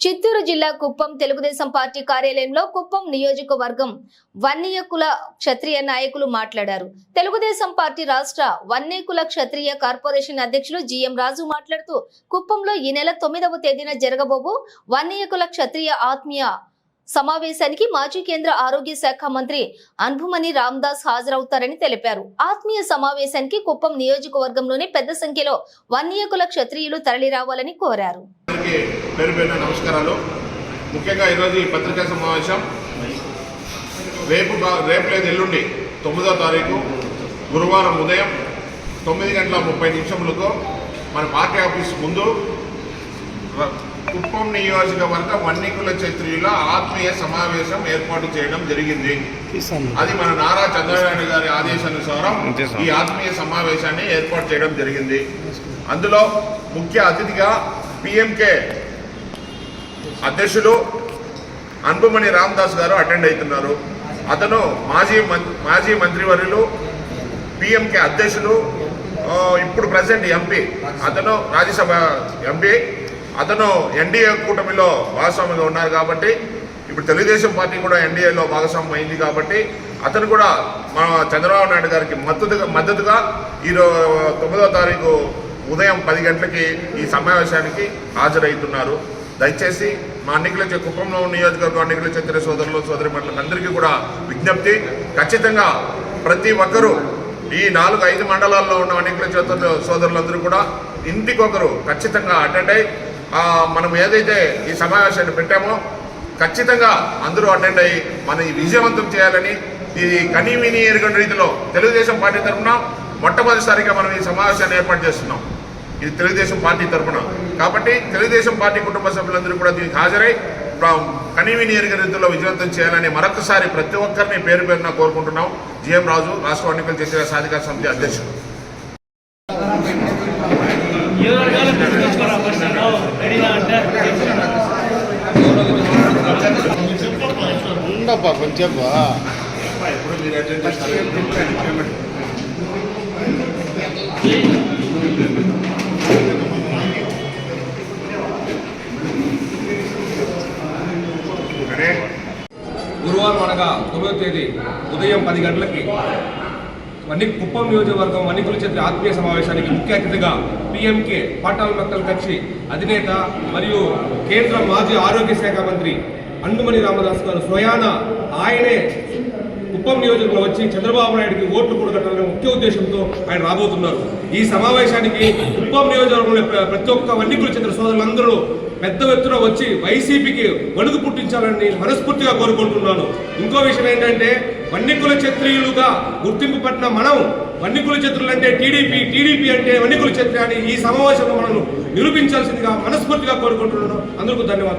చిత్తూరు జిల్లా కుప్పం తెలుగుదేశం పార్టీ కార్యాలయంలో కుప్పం నియోజకవర్గం వన్యకుల క్షత్రియ నాయకులు మాట్లాడారు. తెలుగుదేశం పార్టీ రాష్ట్ర వన్యకుల క్షత్రియ కార్పొరేషన్ అధ్యక్షులు జిఎం రాజు మాట్లాడుతూ కుప్పంలో ఈ నెల తొమ్మిదవ తేదీన జరగబోవు వన్యకుల క్షత్రియ ఆత్మీయ సమావేశానికి మాజీ కేంద్ర ఆరోగ్య శాఖ మంత్రి అన్భుమణి రామ్దాస్ హాజరవుతారని తెలిపారు. ఆత్మీయ సమావేశానికి కుప్పం నియోజకవర్గంలోని పెద్ద సంఖ్యలో వన్యకుల క్షత్రియులు తరలిరావాలని కోరారు. నమస్కారాలు. ముఖ్యంగా ఈరోజు ఈ పత్రికా సమావేశం రేపు రేపు లేదు ఎల్లుండి తొమ్మిదో తారీఖు గురువారం ఉదయం తొమ్మిది గంటల ముప్పై నిమిషములకు మన పార్టీ ఆఫీస్ ముందు కుప్పం నియోజకవర్గ వన్నికుల క్షత్రియుల ఆత్మీయ సమావేశం ఏర్పాటు చేయడం జరిగింది. అది మన నారా చంద్రబాబు గారి ఆదేశానుసారం. ఈ ఆత్మీయ సమావేశాన్ని ఏర్పాటు చేయడం జరిగింది. అందులో ముఖ్య అతిథిగా పిఎంకే అధ్యక్షులు అన్బుమణి రామదాస్ గారు అటెండ్ అవుతున్నారు. అతను మాజీ మం- మాజీ మంత్రివర్యులు పిఎంకే అధ్యక్షులు ఇప్పుడు ప్రజెంట్ ఎంపీ. అతను రాజ్యసభ ఎంపీ. అతను ఎన్డీఏ కూటమిలో భాగస్వామిగా ఉన్నారు కాబట్టి ఇప్పుడు తెలుగుదేశం పార్టీ కూడా ఎన్డీఏలో భాగస్వామ్యం అయింది కాబట్టి అతను కూడా మన చంద్రబాబు నాయుడు గారికి మద్దతుగా మద్దతుగా ఈరోజు తొమ్మిదో తారీఖు ఉదయం పది గంటలకి ఈ సమావేశానికి హాజరవుతున్నారు. దయచేసి మా అన్నికల కుప్పంలో నియోజకవర్గం అన్నికల చంద్ర సోదరులు సోదరి మండలందరికీ కూడా విజ్ఞప్తి ఖచ్చితంగా ప్రతి ఒక్కరూ ఈ నాలుగు ఐదు మండలాల్లో ఉన్న అన్నికల చోదరు సోదరులందరూ కూడా ఇంటికొకరు ఖచ్చితంగా అటెండ్ అయ్యి మనం ఏదైతే ఈ సమావేశాన్ని పెట్టామో ఖచ్చితంగా అందరూ అటెండ్ అయ్యి మనం ఈ విజయవంతం చేయాలని ఈ కనీవిని ఎరుగని రీతిలో తెలుగుదేశం పార్టీ తరఫున మొట్టమొదటిసారిగా మనం ఈ సమావేశాన్ని ఏర్పాటు చేస్తున్నాం. ఇది తెలుగుదేశం పార్టీ తరఫున. కాబట్టి తెలుగుదేశం పార్టీ కుటుంబ సభ్యులందరూ కూడా దీనికి హాజరై ప్ర- కనీవిని ఎరుగని రీతిలో విజయవంతం చేయాలని మరొకసారి ప్రతి ఒక్కరిని పేరు పేరున కోరుకుంటున్నాం. జిఎం రాజు రాష్ట్ర ఎన్నికలు చేసిన సాధికార సమితి అధ్యక్షుడు. ఉండప్పా కొంచెం గురువారం అనగా తొమ్మిదో తేదీ ఉదయం పది గంటలకి. వన్ని కుప్పం నియోజకవర్గం వన్నికుల చేతి ఆత్మీయ సమావేశానికి ముఖ్య అతిథిగా పిఎంకే పాటాల మక్కల కక్షి అధినేత మరియు కేంద్ర మాజీ ఆరోగ్య శాఖ మంత్రి అండుమణి రామదాస్ గారు స్వయాన ఆయనే కుప్పం నియోజకవర్గంలో వచ్చి చంద్రబాబు నాయుడుకి ఓట్లు కూడగట్టాలనే ముఖ్య ఉద్దేశంతో ఆయన రాబోతున్నారు. ఈ సమావేశానికి కుప్పం నియోజకవర్గంలో ప్రతి ఒక్క వన్నికుల చంద్ర సోదరులందరూ పెద్ద ఎత్తున వచ్చి వైసీపీకి వణుకు పుట్టించాలని మనస్ఫూర్తిగా కోరుకుంటున్నాను. ఇంకో విషయం ఏంటంటే వన్నికుల క్షత్రియులుగా గుర్తింపు పట్టిన మనం వన్నికుల క్షత్రులు అంటే టీడీపీ టీడీపీ అంటే వన్నికుల క్షత్రియ అని ఈ సమావేశంలో మనం నిరూపించాల్సిందిగా మనస్ఫూర్తిగా కోరుకుంటున్నాను. అందరికీ ధన్యవాదాలు.